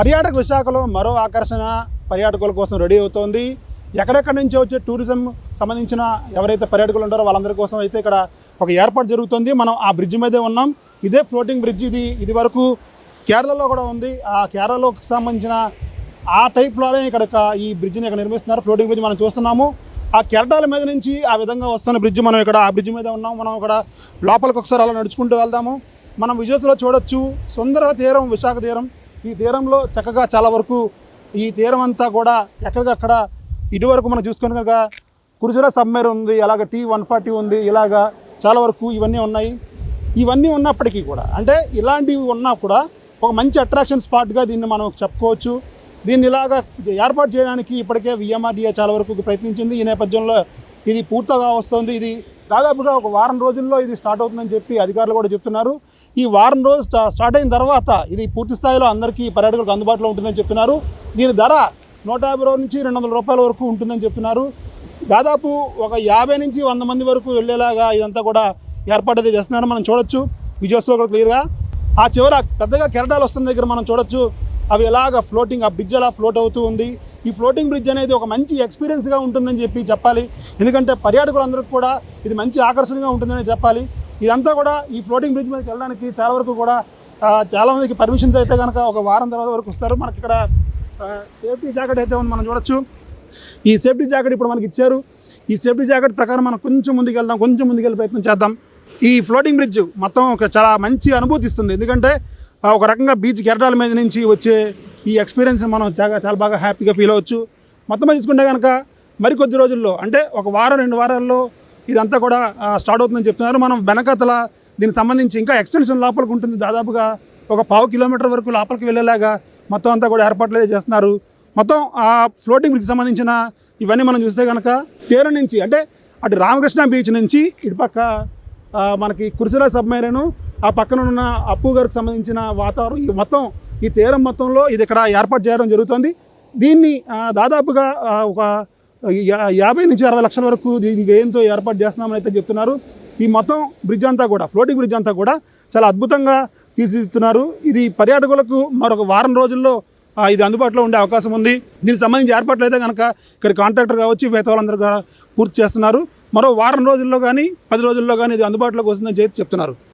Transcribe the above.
పర్యాటక విశాఖలో మరో ఆకర్షణ పర్యాటకుల కోసం రెడీ అవుతోంది. ఎక్కడెక్కడి నుంచి వచ్చే టూరిజం సంబంధించిన ఎవరైతే పర్యాటకులు ఉంటారో వాళ్ళందరి కోసం అయితే ఇక్కడ ఒక ఏర్పాటు జరుగుతుంది. మనం ఆ బ్రిడ్జ్ మీదే ఉన్నాం. ఇదే ఫ్లోటింగ్ బ్రిడ్జ్ ఇది ఇది వరకు కేరళలో కూడా ఉంది. ఆ కేరళలోకి సంబంధించిన ఆ టైప్లోనే ఇక్కడ ఈ బ్రిడ్జ్ని ఇక్కడ నిర్మిస్తున్నారు. ఫ్లోటింగ్ బ్రిడ్జ్ మనం చూస్తున్నాము. ఆ కెరటాల మీద నుంచి ఆ విధంగా వస్తున్న బ్రిడ్జ్ మనం ఇక్కడ ఆ బ్రిడ్జ్ మీద ఉన్నాం. మనం ఇక్కడ లోపలికి ఒకసారి అలా నడుచుకుంటూ వెళ్దాము. మనం విజువల్స్లో చూడొచ్చు. సుందర తీరం విశాఖ తీరం. ఈ తీరంలో చక్కగా చాలా వరకు ఈ తీరం అంతా కూడా ఎక్కడికక్కడ ఇటువరకు మనం చూసుకుని కనుక కురుజురా సబ్మెర్ ఉంది అలాగ టీ వన్ ఫార్టీ ఉంది ఇలాగా చాలా వరకు ఇవన్నీ ఉన్నాయి. ఇవన్నీ ఉన్నప్పటికీ కూడా అంటే ఇలాంటివి ఉన్నా కూడా ఒక మంచి అట్రాక్షన్ స్పాట్గా దీన్ని మనం చెప్పుకోవచ్చు. దీన్ని ఇలాగా ఏర్పాటు చేయడానికి ఇప్పటికే విఎంఆర్డీఏ చాలా వరకు ప్రయత్నించింది. ఈ నేపథ్యంలో ఇది పూర్తిగా వస్తుంది. ఇది దాదాపుగా ఒక వారం రోజుల్లో ఇది స్టార్ట్ అవుతుందని చెప్పి అధికారులు కూడా చెప్తున్నారు. ఈ వారం రోజు స్టార్ట్ అయిన తర్వాత ఇది పూర్తి స్థాయిలో అందరికీ పర్యాటకులకు అందుబాటులో ఉంటుందని చెప్తున్నారు దీని ధర నూట యాభై రోజుల నుంచి రెండు వందల రూపాయల వరకు ఉంటుందని చెప్తున్నారు దాదాపు ఒక యాభై నుంచి వంద మంది వరకు వెళ్ళేలాగా ఇదంతా కూడా ఏర్పాటు అయితే చేస్తున్నారు మనం చూడొచ్చు. విజయోత్సవం క్లియర్గా ఆ చివర పెద్దగా కెరటాలు వస్తున్న దగ్గర మనం చూడొచ్చు. అవి ఎలాగ ఫ్లోటింగ్ ఆ బ్రిడ్జ్ అలా ఫ్లోట్ అవుతూ ఉంది? ఈ ఫ్లోటింగ్ బ్రిడ్జ్ అనేది ఒక మంచి ఎక్స్పీరియన్స్గా ఉంటుందని చెప్పి చెప్పాలి. ఎందుకంటే పర్యాటకులందరికీ కూడా ఇది మంచి ఆకర్షణగా ఉంటుందని చెప్పాలి. ఇదంతా కూడా ఈ ఫ్లోటింగ్ బ్రిడ్జ్ మీదకి వెళ్ళడానికి చాలా వరకు కూడా చాలామందికి పర్మిషన్స్ అయితే కనుక ఒక వారం తర్వాత వరకు వస్తారు. మనకి ఇక్కడ సేఫ్టీ జాకెట్ అయితే ఉంది మనం చూడొచ్చు. ఈ సేఫ్టీ జాకెట్ ఇప్పుడు మనకి ఇచ్చారు. ఈ సేఫ్టీ జాకెట్ ప్రకారం మనం కొంచెం ముందుకు వెళ్దాం కొంచెం ముందుకు వెళ్ళే ప్రయత్నం చేద్దాం. ఈ ఫ్లోటింగ్ బ్రిడ్జ్ మొత్తం ఒక చాలా మంచి అనుభూతి ఇస్తుంది. ఎందుకంటే ఒక రకంగా బీచ్ కెరటాల మీద నుంచి వచ్చే ఈ ఎక్స్పీరియన్స్ మనం చాలా చాలా బాగా హ్యాపీగా ఫీల్ అవ్వచ్చు. మొత్తం తీసుకుంటే కనుక మరికొద్ది రోజుల్లో అంటే ఒక వారం రెండు వారాల్లో ఇదంతా కూడా స్టార్ట్ అవుతుందని చెప్తున్నారు. మనం వెనకతల దీనికి సంబంధించి ఇంకా ఎక్స్టెన్షన్ లోపలికి ఉంటుంది. దాదాపుగా ఒక పావు కిలోమీటర్ వరకు లోపలికి వెళ్ళేలాగా మొత్తం అంతా కూడా ఏర్పాట్లు చేస్తున్నారు. మొత్తం ఆ ఫ్లోటింగ్ బ్రిడ్జ్ సంబంధించిన ఇవన్నీ మనం చూస్తే కనుక తీరం నుంచి అంటే అటు రామకృష్ణ బీచ్ నుంచి ఇటుపక్క మనకి కురిసిల సబ్మెరీను ఆ పక్కన ఉన్న అప్పు గారికి సంబంధించిన వాతావరణం ఈ మొత్తం ఈ తీరం మొత్తంలో ఇది ఇక్కడ ఏర్పాటు చేయడం జరుగుతుంది. దీన్ని దాదాపుగా ఒక యా- యాభై నుంచి అరవై లక్షల వరకు దీని వ్యయంతో ఏర్పాటు చేస్తున్నామని అయితే చెప్తున్నారు. ఈ మొత్తం బ్రిడ్జ్ అంతా కూడా ఫ్లోటింగ్ బ్రిడ్జ్ అంతా కూడా చాలా అద్భుతంగా తీర్చిదిద్దుతున్నారు. ఇది పర్యాటకులకు మరొక వారం రోజుల్లో ఇది అందుబాటులో ఉండే అవకాశం ఉంది. దీనికి సంబంధించి ఏర్పాట్లు అయితే కనుక ఇక్కడ కాంట్రాక్టర్ కావచ్చు మిగతా వాళ్ళందరూ పూర్తి చేస్తున్నారు. మరో వారం రోజుల్లో కానీ పది రోజుల్లో కానీ ఇది అందుబాటులోకి వస్తుందని చెప్పి చెప్తున్నారు.